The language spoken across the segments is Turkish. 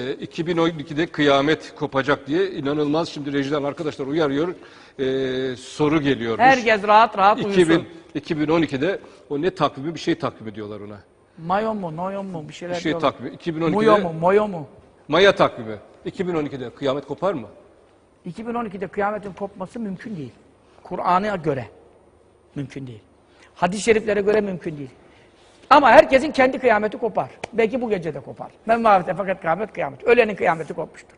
E, 2012'de kıyamet kopacak diye inanılmaz şimdi rejiden arkadaşlar uyarıyor. E, soru geliyormuş. Herkes rahat rahat 2000, uyusun. 2012'de o ne takvimi bir şey takvimi diyorlar ona. Mayon mu, noyon mu bir şeyler Bir şey diyorlar. takvimi. 2012'de Muyo mu, moyo mu? Maya takvimi. 2012'de kıyamet kopar mı? 2012'de kıyametin kopması mümkün değil. Kur'an'a göre mümkün değil. Hadis-i şeriflere göre mümkün değil. Ama herkesin kendi kıyameti kopar. Belki bu gece de kopar. Men mavete fakat kıyamet kıyamet. Ölenin kıyameti kopmuştur.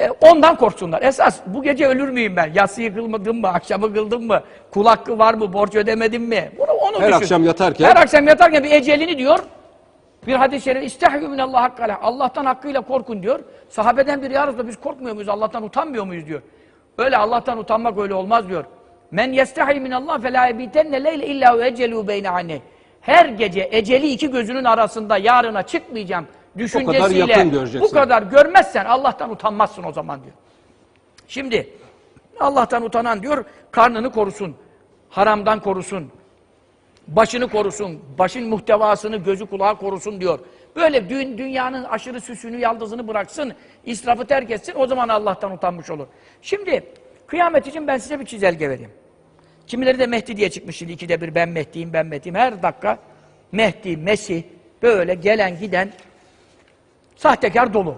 E, ondan korksunlar. Esas bu gece ölür müyüm ben? Yatsıyı kılmadım mı? Akşamı kıldım mı? Kul hakkı var mı? Borç ödemedim mi? Bunu, onu Her düşün. akşam yatarken- Her akşam yatarken bir ecelini diyor. Bir hadis-i şerif istehyu minallah hakkala. Allah'tan hakkıyla korkun diyor. Sahabeden biri ya Resulallah biz korkmuyor muyuz? Allah'tan utanmıyor muyuz diyor. Öyle Allah'tan utanmak öyle olmaz diyor. Men yestehi minallah fe la yebitenne leyle illa ve ecelu beyne anne. Her gece eceli iki gözünün arasında yarına çıkmayacağım düşüncesiyle yakın bu kadar görmezsen Allah'tan utanmazsın o zaman diyor. Şimdi Allah'tan utanan diyor karnını korusun. Haramdan korusun. Başını korusun. Başın muhtevasını gözü kulağı korusun diyor. Böyle dün, dünyanın aşırı süsünü, yaldızını bıraksın. israfı terk etsin. O zaman Allah'tan utanmış olur. Şimdi kıyamet için ben size bir çizelge vereyim. Kimileri de Mehdi diye çıkmış şimdi ikide bir ben Mehdi'yim, ben Mehdi'yim. Her dakika Mehdi, Mesih böyle gelen giden sahtekar dolu.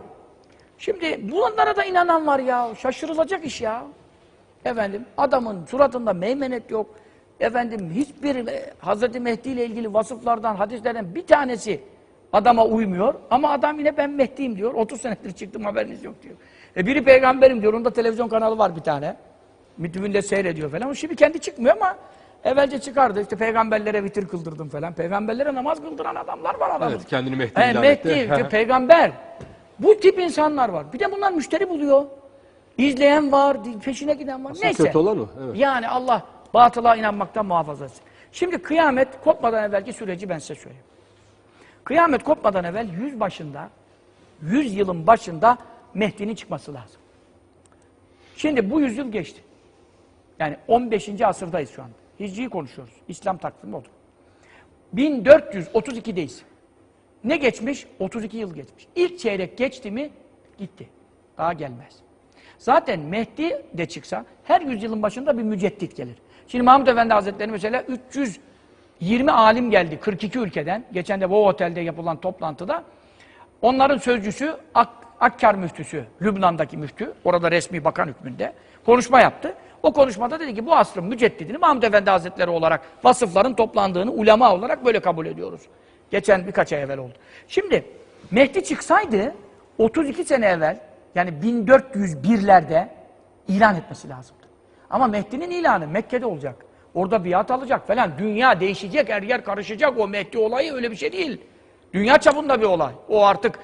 Şimdi bunlara da inanan var ya. Şaşırılacak iş ya. Efendim adamın suratında meymenet yok. Efendim hiçbir e, Hazreti Mehdi ile ilgili vasıflardan, hadislerden bir tanesi adama uymuyor. Ama adam yine ben Mehdi'yim diyor. 30 senedir çıktım haberiniz yok diyor. E biri peygamberim diyor. Onda televizyon kanalı var bir tane. Mütümünde seyrediyor falan. Şimdi kendi çıkmıyor ama evvelce çıkardı. İşte peygamberlere vitir kıldırdım falan. Peygamberlere namaz kıldıran adamlar var adamın. Evet, kendini Mehdi He, ilan Mehdi, etti. peygamber. Bu tip insanlar var. Bir de bunlar müşteri buluyor. İzleyen var, peşine giden var. Aslında Neyse. kötü olan o, evet. Yani Allah batıla inanmaktan muhafaza etsin. Şimdi kıyamet kopmadan evvelki süreci ben size söyleyeyim. Kıyamet kopmadan evvel yüz başında, yüz yılın başında Mehdi'nin çıkması lazım. Şimdi bu yüzyıl geçti. Yani 15. asırdayız şu anda. Hicri'yi konuşuyoruz. İslam takvimi oldu. 1432'deyiz. Ne geçmiş? 32 yıl geçmiş. İlk çeyrek geçti mi gitti. Daha gelmez. Zaten Mehdi de çıksa her yüzyılın başında bir müceddit gelir. Şimdi Mahmud Efendi Hazretleri mesela 320 alim geldi 42 ülkeden. Geçen de bu otelde yapılan toplantıda. Onların sözcüsü Ak Akkar müftüsü, Lübnan'daki müftü, orada resmi bakan hükmünde konuşma yaptı. O konuşmada dedi ki bu asrın müceddidini Mahmud Efendi Hazretleri olarak vasıfların toplandığını ulema olarak böyle kabul ediyoruz. Geçen birkaç ay evvel oldu. Şimdi Mehdi çıksaydı 32 sene evvel yani 1401'lerde ilan etmesi lazımdı. Ama Mehdi'nin ilanı Mekke'de olacak. Orada biat alacak falan. Dünya değişecek, her yer karışacak. O Mehdi olayı öyle bir şey değil. Dünya çapında bir olay. O artık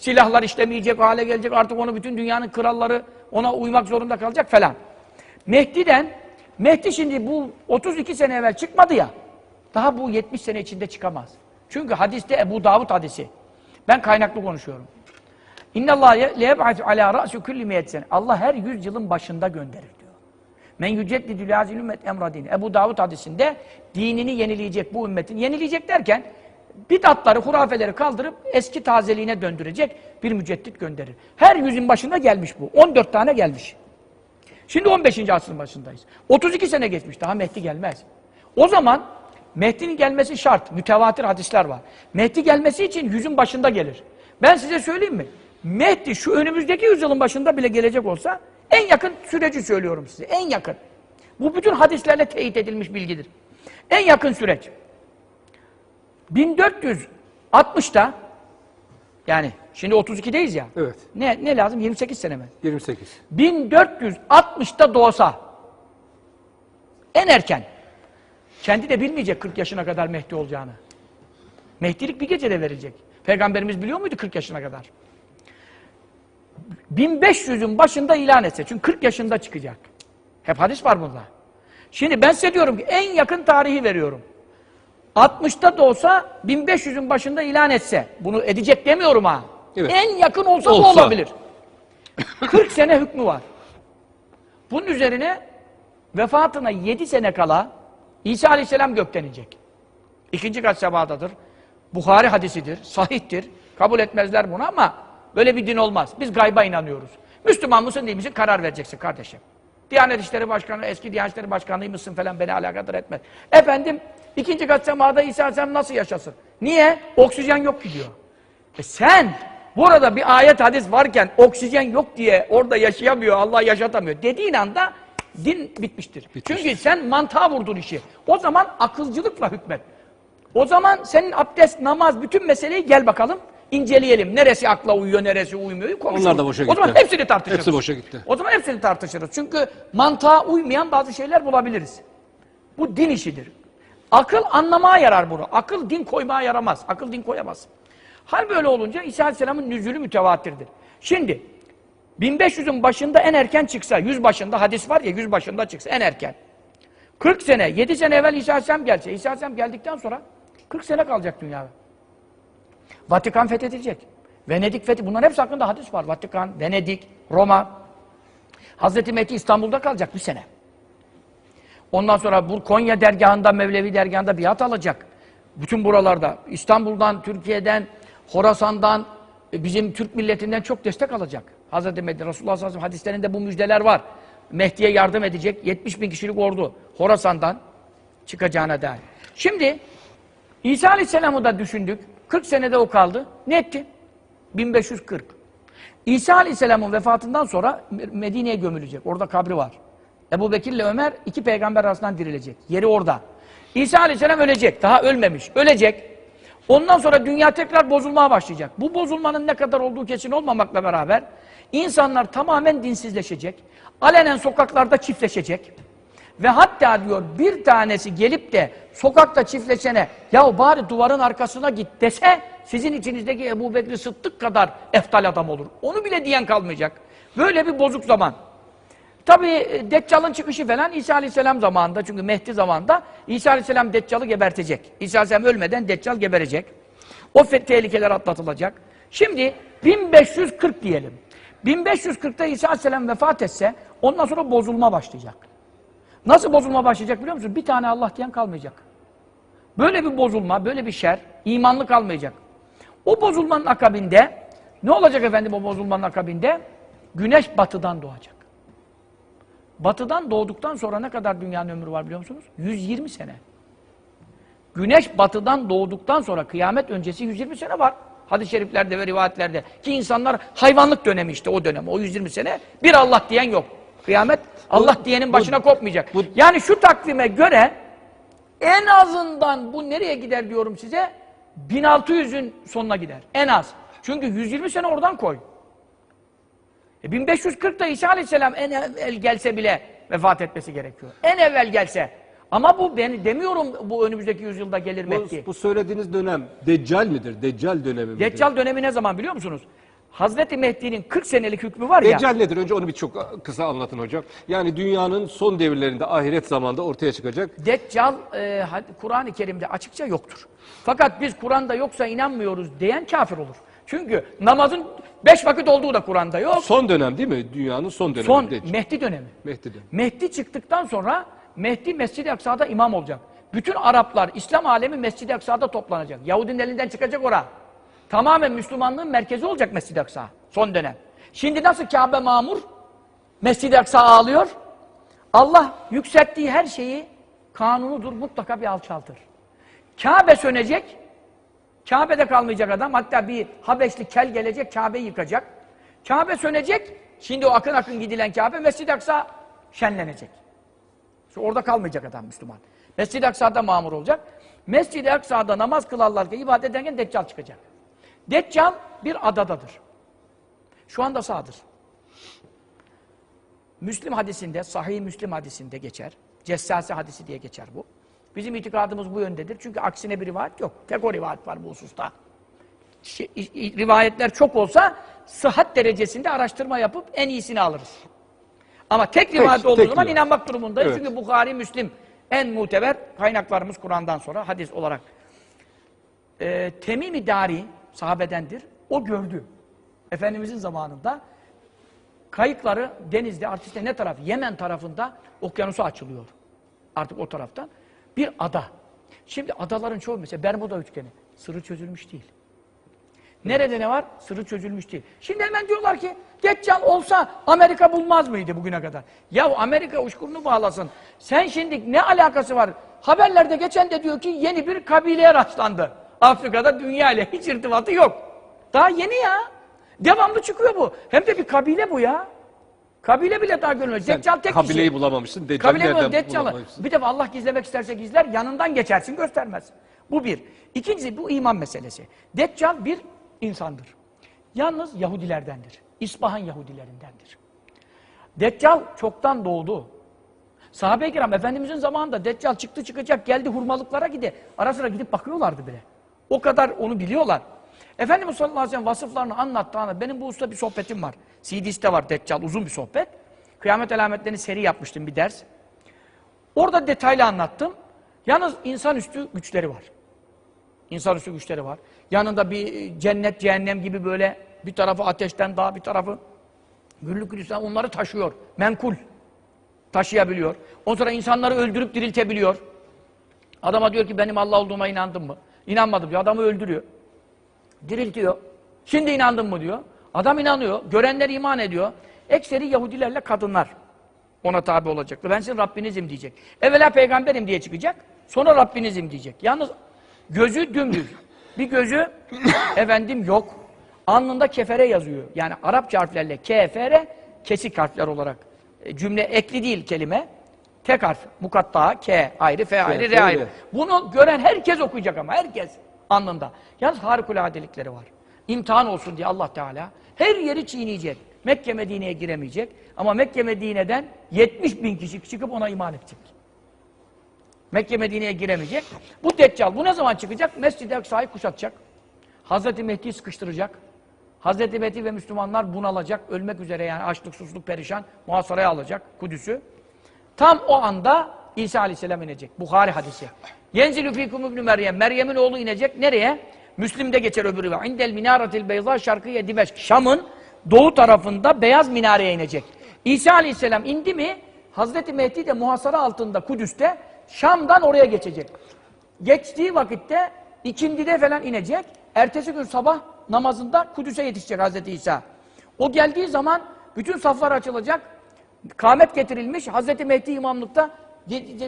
silahlar işlemeyecek hale gelecek. Artık onu bütün dünyanın kralları ona uymak zorunda kalacak falan. Mehdi'den, Mehdi şimdi bu 32 sene evvel çıkmadı ya. Daha bu 70 sene içinde çıkamaz. Çünkü hadiste Ebu Davud hadisi. Ben kaynaklı konuşuyorum. İnna Allah leyeb'atu ala ra'su kulli. Allah her yüz yılın başında gönderir diyor. Men yüceddidü lazil ümmet emradini. Ebu Davud hadisinde dinini yenileyecek bu ümmetin. Yenileyecek derken bidatları, hurafeleri kaldırıp eski tazeliğine döndürecek bir müceddit gönderir. Her yüzün başında gelmiş bu. 14 tane gelmiş. Şimdi 15. asrın başındayız. 32 sene geçmiş. Daha Mehdi gelmez. O zaman Mehdi'nin gelmesi şart. Mütevatir hadisler var. Mehdi gelmesi için yüzün başında gelir. Ben size söyleyeyim mi? Mehdi şu önümüzdeki yüzyılın başında bile gelecek olsa en yakın süreci söylüyorum size. En yakın. Bu bütün hadislerle teyit edilmiş bilgidir. En yakın süreç. 1460'da yani şimdi 32'deyiz ya. Evet. Ne, ne lazım? 28 sene mi? 28. 1460'da doğsa en erken kendi de bilmeyecek 40 yaşına kadar Mehdi olacağını. Mehdilik bir gecede verecek. Peygamberimiz biliyor muydu 40 yaşına kadar? 1500'ün başında ilan etse. Çünkü 40 yaşında çıkacak. Hep hadis var bunda. Şimdi ben size diyorum ki en yakın tarihi veriyorum. 60'ta da olsa 1500'ün başında ilan etse. Bunu edecek demiyorum ha. Evet. En yakın olsa, Olsa. olabilir. 40 sene hükmü var. Bunun üzerine vefatına 7 sene kala İsa Aleyhisselam gökten inecek. İkinci kat semadadır. Bukhari hadisidir, sahihtir. Kabul etmezler bunu ama Böyle bir din olmaz. Biz gayba inanıyoruz. Müslüman mısın değil misin karar vereceksin kardeşim. Diyanet İşleri Başkanı, eski Diyanet İşleri Başkanı mısın falan beni alakadar etmez. Efendim ikinci kat semada İsa Aleyhisselam nasıl yaşasın? Niye? Oksijen yok ki diyor. E sen burada bir ayet hadis varken oksijen yok diye orada yaşayamıyor, Allah yaşatamıyor dediğin anda din bitmiştir. Çünkü sen mantığa vurdun işi. O zaman akılcılıkla hükmet. O zaman senin abdest, namaz, bütün meseleyi gel bakalım inceleyelim. Neresi akla uyuyor, neresi uymuyor konuşalım. Onlar da boşa O zaman gitti. hepsini tartışırız. Hepsi boşa gitti. O zaman hepsini tartışırız. Çünkü mantığa uymayan bazı şeyler bulabiliriz. Bu din işidir. Akıl anlamaya yarar bunu. Akıl din koymaya yaramaz. Akıl din koyamaz. Hal böyle olunca İsa Aleyhisselam'ın nüzülü mütevatirdir. Şimdi 1500'ün başında en erken çıksa, 100 başında hadis var ya 100 başında çıksa en erken. 40 sene, 7 sene evvel İsa Aleyhisselam gelse, İsa Aleyhisselam geldikten sonra 40 sene kalacak dünyada. Vatikan fethedilecek. Venedik fethi, bunların hepsi hakkında hadis var. Vatikan, Venedik, Roma. Hazreti Mehdi İstanbul'da kalacak bir sene. Ondan sonra bu Konya dergahında, Mevlevi dergahında biat alacak. Bütün buralarda. İstanbul'dan, Türkiye'den, Horasan'dan, e, bizim Türk milletinden çok destek alacak. Hazreti Mehdi, Resulullah sallallahu aleyhi ve sellem hadislerinde bu müjdeler var. Mehdi'ye yardım edecek 70 bin kişilik ordu Horasan'dan çıkacağına dair. Şimdi İsa Aleyhisselam'ı da düşündük. 40 senede o kaldı. Ne etti? 1540. İsa Aleyhisselam'ın vefatından sonra Medine'ye gömülecek. Orada kabri var. Ebu Bekir ile Ömer iki peygamber arasından dirilecek. Yeri orada. İsa Aleyhisselam ölecek. Daha ölmemiş. Ölecek. Ondan sonra dünya tekrar bozulmaya başlayacak. Bu bozulmanın ne kadar olduğu kesin olmamakla beraber insanlar tamamen dinsizleşecek. Alenen sokaklarda çiftleşecek. Ve hatta diyor bir tanesi gelip de sokakta çiftleşene ya bari duvarın arkasına git dese sizin içinizdeki Ebu Bekri Sıddık kadar eftal adam olur. Onu bile diyen kalmayacak. Böyle bir bozuk zaman. Tabi Deccal'ın çıkışı falan İsa Aleyhisselam zamanında çünkü Mehdi zamanında İsa Aleyhisselam Deccal'ı gebertecek. İsa Aleyhisselam ölmeden Deccal geberecek. O tehlikeler atlatılacak. Şimdi 1540 diyelim. 1540'ta İsa Aleyhisselam vefat etse ondan sonra bozulma başlayacak. Nasıl bozulma başlayacak biliyor musun? Bir tane Allah diyen kalmayacak. Böyle bir bozulma, böyle bir şer, imanlı kalmayacak. O bozulmanın akabinde, ne olacak efendim o bozulmanın akabinde? Güneş batıdan doğacak. Batıdan doğduktan sonra ne kadar dünyanın ömrü var biliyor musunuz? 120 sene. Güneş batıdan doğduktan sonra kıyamet öncesi 120 sene var. Hadis-i şeriflerde ve rivayetlerde. Ki insanlar hayvanlık dönemi işte o dönem. O 120 sene bir Allah diyen yok. Kıyamet Allah diyenin başına kopmayacak. bu- yani şu takvime göre en azından bu nereye gider diyorum size? 1600'ün sonuna gider. En az. Çünkü 120 sene oradan koy. E 1540'da İsa Aleyhisselam en evvel gelse bile vefat etmesi gerekiyor. En evvel gelse. Ama bu ben demiyorum bu önümüzdeki yüzyılda gelir Bu, Mehdi. bu söylediğiniz dönem Deccal midir? Deccal dönemi midir? Deccal dönemi ne zaman biliyor musunuz? Hazreti Mehdi'nin 40 senelik hükmü var ya. Deccal nedir? Önce onu bir çok kısa anlatın hocam. Yani dünyanın son devirlerinde ahiret zamanda ortaya çıkacak. Deccal e, Kur'an-ı Kerim'de açıkça yoktur. Fakat biz Kur'an'da yoksa inanmıyoruz diyen kafir olur. Çünkü namazın beş vakit olduğu da Kur'an'da yok. Son dönem değil mi? Dünyanın son dönemi. Son Deccal. Mehdi dönemi. Mehdi dönemi. Mehdi çıktıktan sonra Mehdi Mescid-i Aksa'da imam olacak. Bütün Araplar, İslam alemi Mescid-i Aksa'da toplanacak. Yahudinin elinden çıkacak ora. Tamamen Müslümanlığın merkezi olacak Mescid-i Aksa. Son dönem. Şimdi nasıl Kabe mamur? Mescid-i Aksa ağlıyor. Allah yükselttiği her şeyi kanunudur mutlaka bir alçaltır. Kabe sönecek. Kabe'de kalmayacak adam. Hatta bir Habeşli kel gelecek Kabe'yi yıkacak. Kabe sönecek. Şimdi o akın akın gidilen Kabe Mescid-i Aksa şenlenecek. İşte orada kalmayacak adam Müslüman. Mescid-i Aksa'da mamur olacak. Mescid-i Aksa'da namaz kılarlarken, ibadet ederken Deccal çıkacak. Deccal bir adadadır. Şu anda sağdır. Müslim hadisinde, sahih Müslim hadisinde geçer. Cessase hadisi diye geçer bu. Bizim itikadımız bu yöndedir. Çünkü aksine bir rivayet yok. Tek o rivayet var bu hususta. İ- rivayetler çok olsa sıhhat derecesinde araştırma yapıp en iyisini alırız. Ama tek rivayet olduğu tek zaman rivayet. inanmak durumundayız. Evet. Çünkü Bukhari, Müslim en muteber kaynaklarımız Kur'an'dan sonra hadis olarak. Ee, Temim-i Dari sahabedendir. O gördü. Efendimizin zamanında kayıkları denizde, artık işte ne taraf? Yemen tarafında okyanusa açılıyor. Artık o taraftan. Bir ada. Şimdi adaların çoğu mesela Bermuda üçgeni. Sırrı çözülmüş değil. Nerede ne var? Sırrı çözülmüş değil. Şimdi hemen diyorlar ki Deccal olsa Amerika bulmaz mıydı bugüne kadar? Ya Amerika uçkurunu bağlasın. Sen şimdi ne alakası var? Haberlerde geçen de diyor ki yeni bir kabileye rastlandı. Afrika'da dünya ile hiç irtibatı yok. Daha yeni ya. Devamlı çıkıyor bu. Hem de bir kabile bu ya. Kabile bile daha görülmez. Deccal tek kabileyi kişi. bulamamışsın. Deccal Kabile nereden? Deccal'ı. bulamamışsın? Bir defa Allah gizlemek isterse gizler, yanından geçersin göstermez. Bu bir. İkincisi bu iman meselesi. Deccal bir insandır. Yalnız Yahudilerdendir. İspahan Yahudilerindendir. Deccal çoktan doğdu. Sahabe-i kiram Efendimizin zamanında Deccal çıktı çıkacak geldi hurmalıklara gidi. Ara sıra gidip bakıyorlardı bile. O kadar onu biliyorlar. Efendimiz sallallahu aleyhi ve sellem vasıflarını anlattı. anlattı. Benim bu usta bir sohbetim var. CD'ste var Deccal uzun bir sohbet. Kıyamet alametlerini seri yapmıştım bir ders. Orada detaylı anlattım. Yalnız insanüstü güçleri var. İnsanüstü güçleri var. Yanında bir cennet, cehennem gibi böyle bir tarafı ateşten daha bir tarafı güllük gülistan onları taşıyor. Menkul. Taşıyabiliyor. Ondan sonra insanları öldürüp diriltebiliyor. Adama diyor ki benim Allah olduğuma inandın mı? İnanmadım diyor. Adamı öldürüyor. Diriltiyor. Şimdi inandın mı diyor. Adam inanıyor. Görenler iman ediyor. Ekseri Yahudilerle kadınlar ona tabi olacaktı. Ben sizin Rabbinizim diyecek. Evvela peygamberim diye çıkacak. Sonra Rabbinizim diyecek. Yalnız gözü dümdüz. Bir gözü efendim yok. Alnında kefere yazıyor. Yani Arapça harflerle kefere kesik harfler olarak. E, Cümle ekli değil kelime. Tek harf. Mukatta, K ayrı, F ayrı, R ayrı. Bunu gören herkes okuyacak ama herkes alnında. Yalnız harikuladelikleri var. İmtihan olsun diye Allah Teala her yeri çiğneyecek. Mekke Medine'ye giremeyecek. Ama Mekke Medine'den 70 bin kişi çıkıp ona iman edecek. Mekke Medine'ye giremeyecek. Bu Deccal bu ne zaman çıkacak? Mescid-i Aksa'yı kuşatacak. Hazreti Mehdi'yi sıkıştıracak. Hazreti Mehdi ve Müslümanlar bunalacak. Ölmek üzere yani açlık, susuzluk, perişan muhasaraya alacak Kudüs'ü. Tam o anda İsa Aleyhisselam inecek. Bukhari hadisi. Yenzilü fikum ibn Meryem. Meryem'in oğlu inecek. Nereye? Müslim'de geçer öbürü. var. İndel minaretil beyza şarkıye Dimeşk. Şam'ın doğu tarafında beyaz minareye inecek. İsa Aleyhisselam indi mi Hazreti Mehdi de muhasara altında Kudüs'te Şam'dan oraya geçecek. Geçtiği vakitte ikindide falan inecek. Ertesi gün sabah namazında Kudüs'e yetişecek Hazreti İsa. O geldiği zaman bütün saflar açılacak. Kâmet getirilmiş. Hazreti Mehdi imamlıkta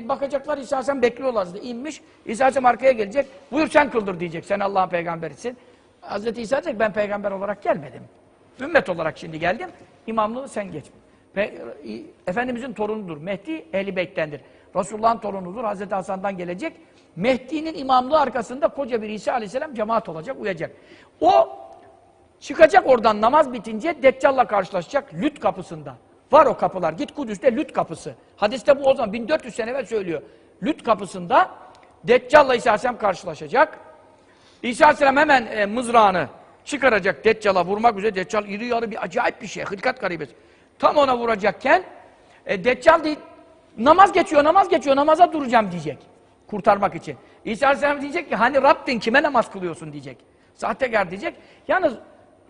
bakacaklar İsa Aleyhisselam bekliyorlar. İnmiş. İsa Aleyhisselam arkaya gelecek. Buyur sen kıldır diyecek. Sen Allah'ın peygamberisin. Hazreti İsa diyecek ben peygamber olarak gelmedim. Ümmet olarak şimdi geldim. İmamlığı sen geç. Ve e, Efendimizin torunudur. Mehdi Ehl-i Beyt'tendir. Resulullah'ın torunudur. Hazreti Hasan'dan gelecek. Mehdi'nin imamlığı arkasında koca bir İsa Aleyhisselam cemaat olacak, uyacak. O çıkacak oradan namaz bitince Deccal'la karşılaşacak Lüt kapısında. Var o kapılar. Git Kudüs'te Lüt kapısı. Hadiste bu o zaman 1400 sene evvel söylüyor. Lüt kapısında Deccal'la İsa Aleyhisselam karşılaşacak. İsa Aleyhisselam hemen e, mızrağını çıkaracak Deccal'a vurmak üzere. Deccal iri yarı bir acayip bir şey. Hılkat garibesi. Tam ona vuracakken e, Deccal değil, namaz geçiyor, namaz geçiyor, namaza duracağım diyecek. Kurtarmak için. İsa Aleyhisselam diyecek ki hani Rabbin kime namaz kılıyorsun diyecek. Sahtekar diyecek. Yalnız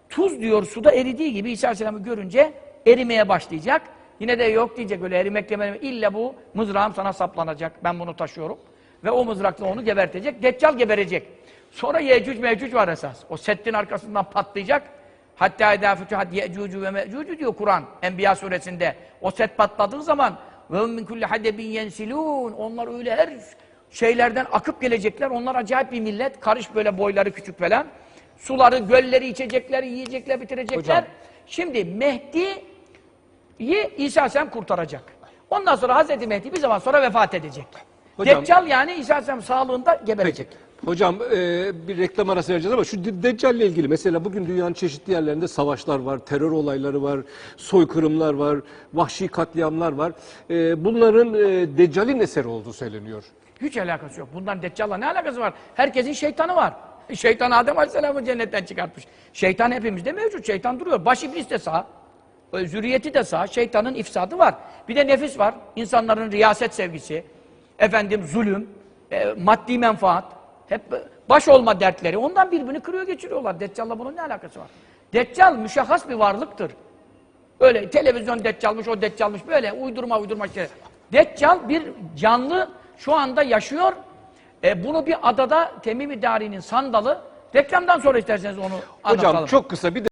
tuz diyor suda eridiği gibi İsa Aleyhisselam'ı görünce erimeye başlayacak. Yine de yok diyecek öyle erimek demedim. İlla bu mızrağım sana saplanacak. Ben bunu taşıyorum. Ve o mızrakla onu gebertecek. Deccal geberecek. Sonra Yecüc Mecüc var esas. O settin arkasından patlayacak. Hatta idâ fütühat Yecücü ve Mecücü diyor Kur'an Enbiya suresinde. O set patladığı zaman ve min kulli hadebin yensilûn. Onlar öyle her şeylerden akıp gelecekler. Onlar acayip bir millet. Karış böyle boyları küçük falan. Suları, gölleri içecekler, yiyecekler, bitirecekler. Hocam. Şimdi Mehdi'yi İsa Aleyhisselam kurtaracak. Ondan sonra Hazreti Mehdi bir zaman sonra vefat edecek. Hocam- Deccal yani İsa Aleyhisselam sağlığında geberecek. Hocam e, bir reklam arası vereceğiz ama şu De- Deccal ile ilgili mesela bugün dünyanın çeşitli yerlerinde savaşlar var, terör olayları var, soykırımlar var, vahşi katliamlar var. E, bunların e, Deccal'in eseri olduğu söyleniyor. Hiç alakası yok. Bundan Deccal'la ne alakası var? Herkesin şeytanı var. Şeytan Adem Aleyhisselam'ı cennetten çıkartmış. Şeytan hepimizde mevcut. Şeytan duruyor. Baş iblis de sağ. Zürriyeti de sağ. Şeytanın ifsadı var. Bir de nefis var. İnsanların riyaset sevgisi. Efendim zulüm. e, maddi menfaat. Hep baş olma dertleri. Ondan birbirini kırıyor geçiriyorlar. Deccal'la bunun ne alakası var? Deccal müşahhas bir varlıktır. Öyle televizyon deccalmış, o deccalmış böyle uydurma uydurma şey. Deccal bir canlı şu anda yaşıyor. E, bunu bir adada Temim-i Dari'nin sandalı Reklamdan sonra isterseniz onu anlatalım. Hocam çok kısa bir de